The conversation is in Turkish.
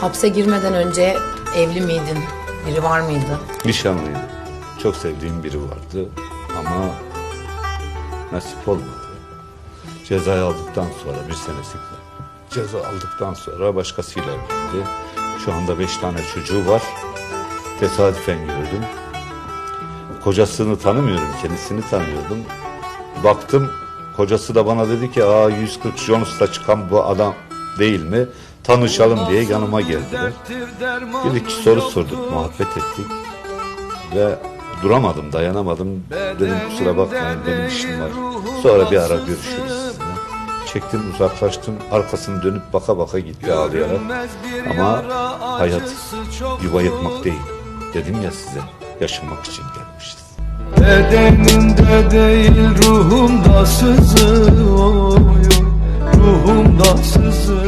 Hapse girmeden önce evli miydin? Biri var mıydı? Nişanlıyım. Çok sevdiğim biri vardı ama nasip olmadı. Cezayı aldıktan sonra bir senesi ceza aldıktan sonra başkasıyla evlendi. Şu anda beş tane çocuğu var. Tesadüfen gördüm. Kocasını tanımıyorum, kendisini tanıyordum. Baktım, kocası da bana dedi ki, aa 140 Jonus'ta çıkan bu adam değil mi? Tanışalım diye yanıma geldiler. Bir iki soru sorduk, muhabbet ettik. Ve duramadım, dayanamadım. Dedim kusura bakmayın benim işim var. Sonra bir ara görüşürüz sizinle. Çektim uzaklaştım. Arkasını dönüp baka baka gitti ağlayarak. Ama hayat yuva yıkmak değil. Dedim ya size yaşamak için gelmişiz. Bedenimde değil ruhumda sızıyor Ruhumda sızıyor